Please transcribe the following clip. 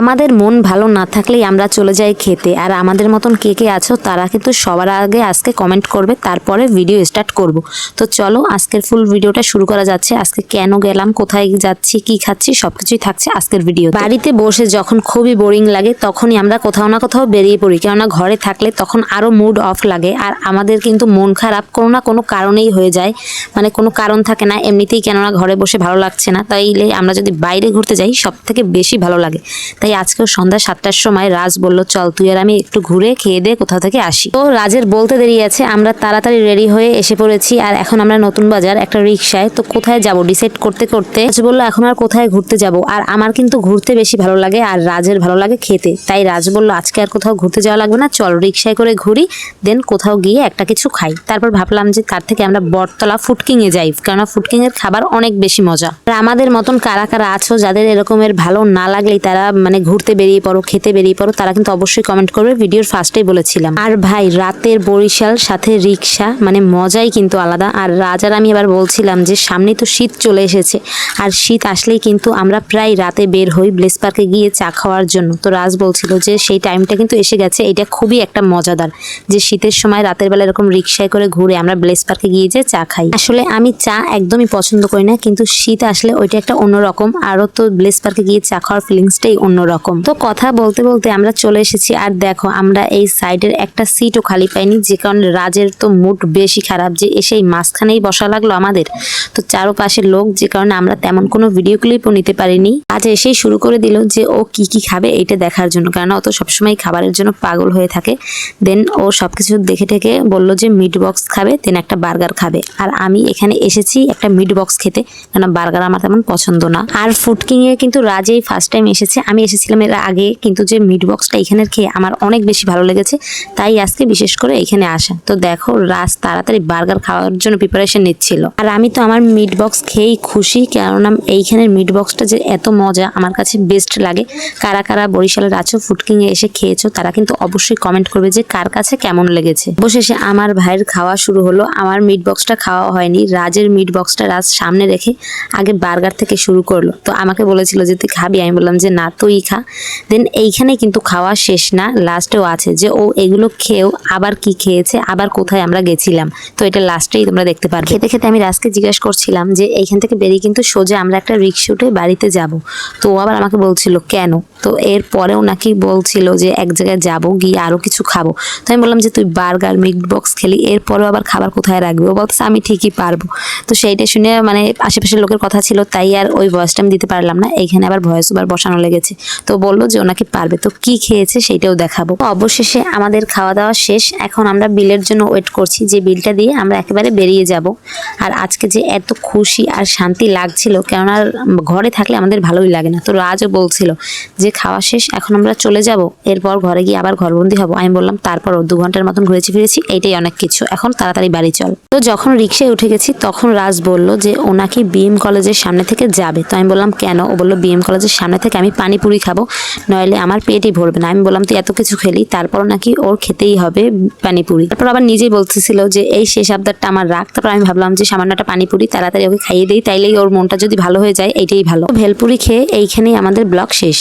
আমাদের মন ভালো না থাকলেই আমরা চলে যাই খেতে। আর আমাদের মতন কে কে আছো তারা কিন্তু সবার আগে আজকে কমেন্ট করবে, তারপরে ভিডিও স্টার্ট করব। তো চলো আজকের ফুল ভিডিওটা শুরু করা যাচ্ছে। আজকে কেন গেলাম, কোথায় যাচ্ছি, কি খাচ্ছি, সবকিছুই থাকছে আজকের ভিডিও বাড়িতে বসে যখন খুবই বোরিং লাগে, তখনই আমরা কোথাও না কোথাও বেরিয়ে পড়ি। কেননা ঘরে থাকলে তখন আরও মুড অফ লাগে। আর আমাদের কিন্তু মন খারাপ কোনো না কোনো কারণেই হয়ে যায়। মানে কোনো কারণ থাকে না। এমনিতেই কেননা ঘরে বসে ভালো লাগছে না। তাইলে আমরা যদি বাইরে ঘুরতে যাই সব থেকে বেশি ভালো লাগে। তাই আজকেও সন্ধ্যা সাতটার সময় রাজ বলল, চল তুই আর আমি একটু ঘুরে খেয়ে দিয়ে কোথাও থেকে আসি। তো রাজের বলতে দেরি আছে, আমরা তাড়াতাড়ি রেডি হয়ে এসে পড়েছি আর এখন আমরা নতুন বাজার, একটা রিক্সায় তো কোথায় যাব? ডিসাইড করতে করতে বলল, এখন আর কোথায় ঘুরতে যাব? আর আমার কিন্তু ঘুরতে বেশি ভালো লাগে আর রাজের ভালো লাগে খেতে। তাই রাজ বলল, আজকে আর কোথাও ঘুরতে যাওয়া লাগবে না, চল রিক্সায় করে ঘুরি দেন কোথাও গিয়ে একটা কিছু খাই। তারপর ভাবলাম যে তার থেকে আমরা বটতলা ফুটকিং এ যাই, কেননা ফুটকিং এর খাবার অনেক বেশি মজা। আর আমাদের মতন কারা কারা আছো, যাদের এরকমের ভালো না লাগলেই তারা মানে ঘুরতে বেরিয়ে পড়ো, খেতে বেরিয়ে পড়ো, তারা কিন্তু অবশ্যই কমেন্ট করবে। ভিডিওর ফার্স্টেই বলেছিলাম। আর ভাই, রাতের বরিশাল, সাথে রিক্সা মানে মজাই কিন্তু আলাদা। আর রাজার আমি আবার বলছিলাম যে সামনে তো শীত চলে এসেছে। আর শীত আসলেই কিন্তু আমরা প্রায় রাতে বের হই ব্লেস পার্কে গিয়ে চা খাওয়ার জন্য। তো রাজ বলছিল যে, সেই টাইমটা কিন্তু এসে গেছে। এটা খুবই একটা মজাদার যে, শীতের সময় রাতের বেলা এরকম রিক্সায় করে ঘুরে আমরা ব্লেস পার্কে গিয়ে যে, চা খাই। আসলে আমি চা একদমই পছন্দ করি না, কিন্তু শীত আসলে ওইটা একটা অন্যরকম। আরও তো ব্লেস পার্কে গিয়ে চা খাওয়ার ফিলিংসটাই অন্যরকম। তো কথা বলতে বলতে আমরা চলে এসেছি আর দেখো, আমরা এই সাইডের একটা সিটও খালি পাইনি, যে কারণে রাজের তো মুড বেশি খারাপ যে এসেই মাঝখানেই বসা লাগল আমাদের। তো চারোপাশে লোক, যে কারণে আমরা তেমন কোনো ভিডিও ক্লিপও নিতে পারিনি। আজ এসেই শুরু করে দিল যে ও কি কি খাবে এটা দেখার জন্য কারণ ও তো সবসময় খাবারের জন্য পাগল হয়ে থাকে। দেন ও সবকিছু দেখে টেকে বলল যে মিট বক্স খাবে দেন একটা বার্গার খাবে। আর আমি এখানে এসেছি একটা মিট বক্স খেতে কারণ বার্গার আমার তেমন পছন্দ না। আর ফুড কিং এ কিন্তু রাজেই ফার্স্ট টাইম এসেছে, আমি এসেছিলাম এর আগে, কিন্তু যে মিট বক্সটা এখানের খেয়ে আমার অনেক বেশি ভালো লেগেছে, তাই আজকে বিশেষ করে এখানে আসা। তো দেখো, রাজ তাড়াতাড়ি বার্গার খাওয়ার জন্য প্রিপারেশন নিচ্ছিল। আর আমি তো আমার মিট বক্স খেয়েই খুশি, কেননা এইখানের মিট বক্সটা যে এত মজা, আমার কাছে বেস্ট লাগে। কারা কারা বরিশালের আছো এ এসে খেয়েছো, তারা কিন্তু অবশ্যই কমেন্ট করবে যে কার কাছে কেমন লেগেছে। অবশেষে আমার ভাইয়ের খাওয়া শুরু হলো। আমার মিট বক্সটা খাওয়া হয়নি। রাজের মিট বক্সটা রাজ সামনে রেখে আগে বার্গার থেকে শুরু করল। তো আমাকে বলেছিল যে, তুই খাবি? আমি বললাম যে, না, তুই খা দেন এইখানে কিন্তু খাওয়া শেষ না লাস্টেও আছে যে, ও এগুলো খেয়েও আবার কি খেয়েছে, আবার কোথায় আমরা গেছিলাম? তো এটা লাস্টেই তোমরা দেখতে পারবে। খেতে খেতে আমি রাজকে জিজ্ঞেস করছিলাম যে, এইখান থেকে বেরিয়ে কিন্তু সোজা আমরা একটা রিক্সা উঠে বাড়িতে যাব। তো ও আবার আমাকে বলছিল, কেন? তো এর পরেও নাকি বলছিল যে, এক জায়গায় যাব, গিয়ে আরও কিছু খাব। তো আমি বললাম যে, তুই বার্গার মিট বক্স খেলি, এরপরেও আবার খাবার কোথায় রাখবি? ও বলতেছে, আমি ঠিকই পারব। তো সেইটা শুনে মানে আশেপাশের লোকের কথা ছিল, তাই আর ওই ভয়েসটা আমি দিতে পারলাম না। এইখানে আবার ভয়েস ওভার বসানো লেগেছে। তো বলল যে ওনাকে পারবে। তো কি খেয়েছে সেইটাও দেখাবো। অবশেষে আমাদের খাওয়া দাওয়া শেষ। এখন আমরা বিলের জন্য ওয়েট করছি। যে বিলটা দিয়ে আমরা একেবারে বেরিয়ে যাব। আর আজকে যে এত খুশি আর শান্তি লাগছিল, কেননা ঘরে থাকলে আমাদের ভালোই লাগে না। তো রাজও বলছিল যে খাওয়া শেষ, এখন আমরা চলে যাব। এরপর ঘরে গিয়ে আবার ঘরবন্দি হব। আমি বললাম তারপরও দু ঘণ্টার মতন ঘুরেছি ফিরেছি, এইটাই অনেক কিছু। এখন তাড়াতাড়ি বাড়ি চল। তো যখন রিক্সায় উঠে গেছি, তখন রাজ বলল যে ওনাকে নাকি বিএম কলেজের সামনে থেকে যাবে। তো আমি বললাম, কেন? ও বলল, বিএম কলেজের সামনে থেকে আমি পানিপুরি খাব, নইলে আমার পেটই ভরবে না। আমি বললাম, তুই এত কিছু খেলি তারপর নাকি ওর খেতেই হবে পানিপুরি। তারপর আবার নিজেই বলতেছিল যে, এই শেষ আবদারটা আমার রাগ তারপর আমি ভাবলাম যে, সামান্য একটা পানিপুরি, তাড়াতাড়ি ওকে খাইয়ে দিই, তাইলেই ওর মনটা যদি ভালো হয়ে যায় এটাই ভালো। ভেলপুরি খেয়ে এইখানেই আমাদের ব্লক শেষ।